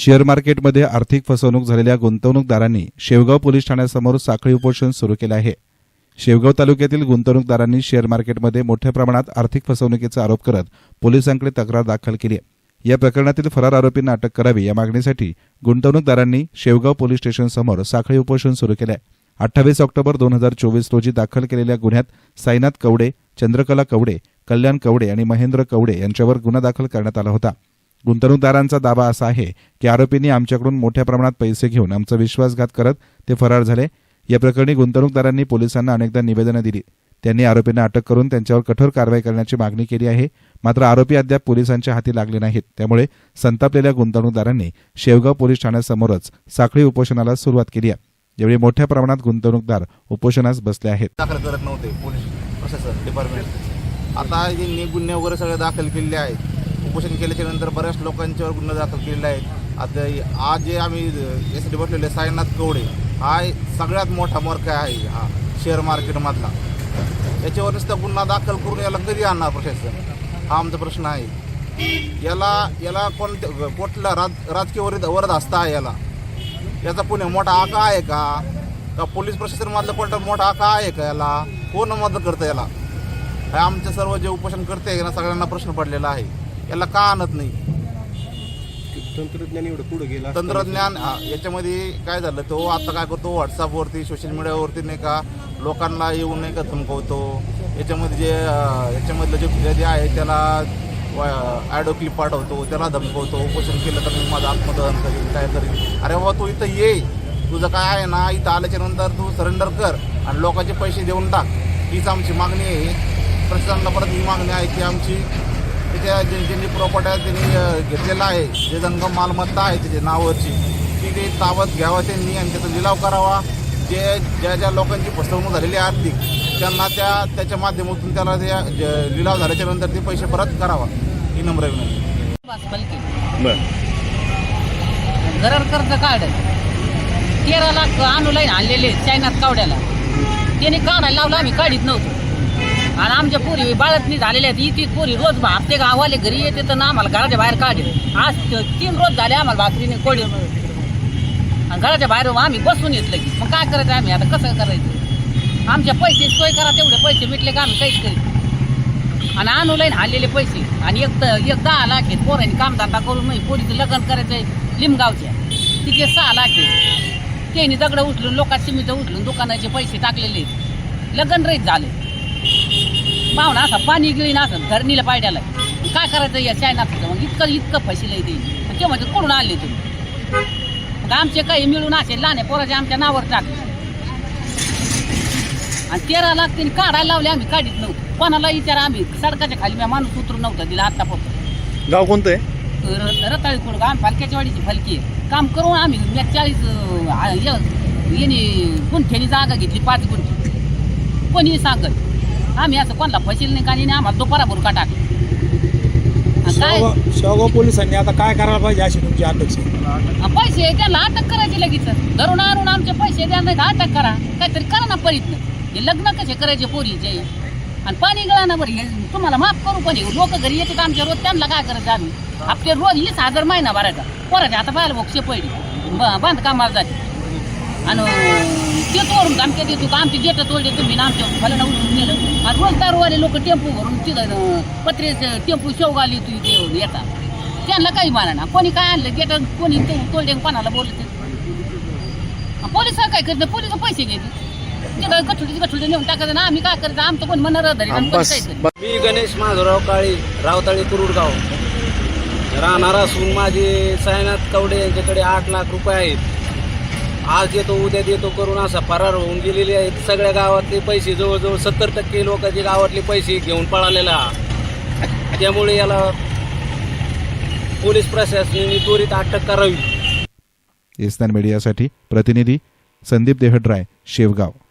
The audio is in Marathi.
शेअर मार्केटमध्ये आर्थिक फसवणूक झालेल्या गुंतवणूकदारांनी शेवगाव पोलीस ठाण्यासमोर साखळी उपोषण सुरू केलं आहे. शेवगाव तालुक्यातील गुंतवणूकदारांनी शेअर मार्केटमध्ये मोठ्या प्रमाणात आर्थिक फसवणुकीचा आरोप करत पोलिसांकडे तक्रार दाखल केली या प्रकरणातील फरार आरोपींना अटक करावी या मागणीसाठी गुंतवणूकदारांनी शेवगाव पोलीस स्टेशनसमोर साखळी उपोषण सुरू केलं आहे अठ्ठावीस ऑक्टोबर दोन हजार चोवीस रोजी दाखल केलेल्या गुन्ह्यात साईनाथ कवडे चंद्रकला कवडे कल्याण कवडे आणि महेंद्र कवडे यांच्यावर गुन्हा दाखल करण्यात आला होता. गुंतवणूकदारांचा दावा असा आहे की आरोपींनी आमच्याकडून मोठ्या प्रमाणात पैसे घेऊन आमचा विश्वासघात करत ते फरार झाले. या प्रकरणी गुंतवणूकदारांनी पोलिसांना अनेकदा निवेदनं दिली. त्यांनी आरोपींना अटक करून त्यांच्यावर कठोर कारवाई करण्याची मागणी केली आहे. मात्र आरोपी अद्याप पोलिसांच्या हाती लागले नाहीत. त्यामुळे संतापलेल्या गुंतवणूकदारांनी शेवगाव पोलीस ठाण्यासमोरच साखळी उपोषणाला सुरुवात केली आहे. यावेळी मोठ्या प्रमाणात गुंतवणूकदार उपोषणास बसले आहेत. दाखल करत नव्हते पोलीस प्रशासन डिपार्टमेंट आता गुन्हे वगैरे सगळे दाखल केलेले आहेत. उपोषण केल्याच्यानंतर बऱ्याच लोकांच्यावर गुन्हे दाखल केलेला आहे. आता आज जे आम्ही यासाठी डी बसलेले साईनाथ कवडे हा सगळ्यात मोठा मोर्का आहे हा शेअर मार्केटमधला याच्यावर नुसतं गुन्हा दाखल करून याला कधी आणणार प्रशासन? हा आमचा प्रश्न आहे. याला याला कोणत्या कुठला राज राजकीय वरील वरद असता आहे याला? याचा पुणे मोठा आका आहे का? का पोलीस प्रशासनमधला कोणता मोठा आका आहे का याला? कोण मदत करतं याला? हे आमचे सर्व जे उपोषण करते ना सगळ्यांना प्रश्न पडलेला आहे. याला का आणत नाही? तंत्रज्ञान एवढं पुढे गेलं तंत्रज्ञान हा, याच्यामध्ये काय झालं? तो आता काय करतो? व्हॉट्सअपवरती सोशल मीडियावरती नाही का? लोकांना येऊन नाही का धमकवतो? याच्यामध्ये जे अं, याच्यामधलं जे जे आहे त्याला ॲडो क्लिप पाठवतो त्याला धमकवतो. उपोषण केलं तर मी माझं आत्मदहन करीन काय करीन? अरे बाबा तू इथं ये. तुझं काय आहे ना इथं आल्याच्यानंतर तू सरेंडर कर आणि लोकांचे पैसे देऊन टाक. हीच आमची मागणी आहे. प्रशासनाला परत ही मागणी आहे की आमची त्याच्या जे ज्यांनी प्रॉपर्ट्या त्यांनी अ, घेतलेला आहे जे जंगम मालमत्ता आहे त्याच्या नावावरची ती ते ताब्यात घ्यावा त्यांनी आणि त्याचा लिलाव करावा. जे ज्या ज्या लोकांची फसवणूक झालेली आहे आर्थिक त्यांना त्या त्याच्या माध्यमातून त्याला त्या लिलाव झाल्याच्यानंतर ते पैसे परत करावा ही नम्र विनंती. घरावर कर्ज काढ. तेरा लाख अनुलाईन आणलेले चायनात कावड्याला. त्याने काढायला लावलं आम्ही काढीत नव्हतो. आणि आमच्या पोरी बाळतनी झालेल्या आहेत. इथे पोरी रोज हप्ते गावाले घरी येते तर ना आम्हाला घराच्या बाहेर काढले आज तीन रोज झाले आम्हाला भाकरीने कोडी आणि घराच्या बाहेर आम्ही बसून येतलं की मग काय करायचं आम्ही? आता कसं करायचं? आमच्या पैसे सोय करा तेवढे पैसे मिटले का आम्ही काहीच करीत आणि अनुलाईन हल्लेले पैसे. आणि एक तर एक दहा लाख आहेत. पोरांनी कामधंदा करून नाही पोरीचं लग्न करायचं आहे लिमगावच्या. तिथे सहा लाख आहेत. त्यांनी दगडं उचलून लोकात सिमीचं उचलून दुकानाचे पैसे टाकलेले आहेत. लग्न रहित झाले. पाहुणा असा पाणी गिळीन असं धरणीला पायड्याला काय करायचं या चायनात मग इतकं इतकं फसिलं ते. ते म्हणजे कोण आणले तुम्ही मग आमचे काही मिळून असे लहान पोराचे आमच्या नावावर टाकले आणि तेरा लाख त्यांनी काढायला लावले आम्ही काढीत नव्हतो. कोणाला विचारा आम्ही. सडकाच्या खाली मी माणूस उतरून नव्हता दिला आत्तापर्यंत गाव कोणतं आहे? र- रताळी कुडगा आम्ही फालक्याच्या वाडीची फलकी आहे. काम करून आम्ही मी चाळीस अं, आ- य- याने गुंठ्यानी जागा घेतली पाच गुंठे. कोणी सांगत. आम्ही असं कोणाला फसील नाही काही नाही आम्हाला दुपारा बुरका टाकला काय? शेवगाव शेवगाव पोलिसांनी आता काय करायला पाहिजे अशी तुमची अपेक्षा? आहे? पैसे त्याला अटक करायची लगेच. धरून आणून आमचे पैसे द्या नाही तर अटक करा. काहीतरी करा ना परित. हे लग्न कसे करायचे पोरीचे आणि पाणी गळा ना बरं हे तुम्हाला माफ करू पण लोक घरी येतात आमच्या रोज त्यांना काय करायचं आम्ही आपले रोज वीस हजार महिना भरायचा. पोराच्या आता पाहायला बघ पडली. ब बांधकामाला जाते. आणि ते तोडून धमक्या देतो का आमचे गेट तोडले तुम्ही ना आमच्या फलाना उठून नेलं. आणि रोज दारूवाले लोक टेम्पो भरून तिथं अं, पत्र्याचं टेम्पो शेवगाली तू इथे येतात. त्यांना काही माना ना. कोणी काय आणलं गेट कोणी तो- तोडले कोणाला बोलते पोलीस काय करते? पोलीस पैसे घेते तिथं कठुडी कठुडी नेऊन टाकायचं ना. आम्ही काय करायचं आमचं कोण म्हणणार धरी आणि कोणी काय करीत. मी गणेश माधवराव काळी रावताळी कुरुडगाव. राहणार असून माझे सायनाथ कवडे यांच्याकडे आठ लाख रुपये आहेत. आज देतो उद्या देतो करून असा फरार होऊन गेलेले आहेत. सगळ्या गावातले पैसे जवळजवळ सत्तर टक्के लोकांचे गावातले पैसे घेऊन पळालेला. हा. त्यामुळे याला पोलीस प्रशासनाने त्वरित अटक करावी. इस्तान मीडियासाठी प्रतिनिधी संदीप देहड्राय शेवगाव.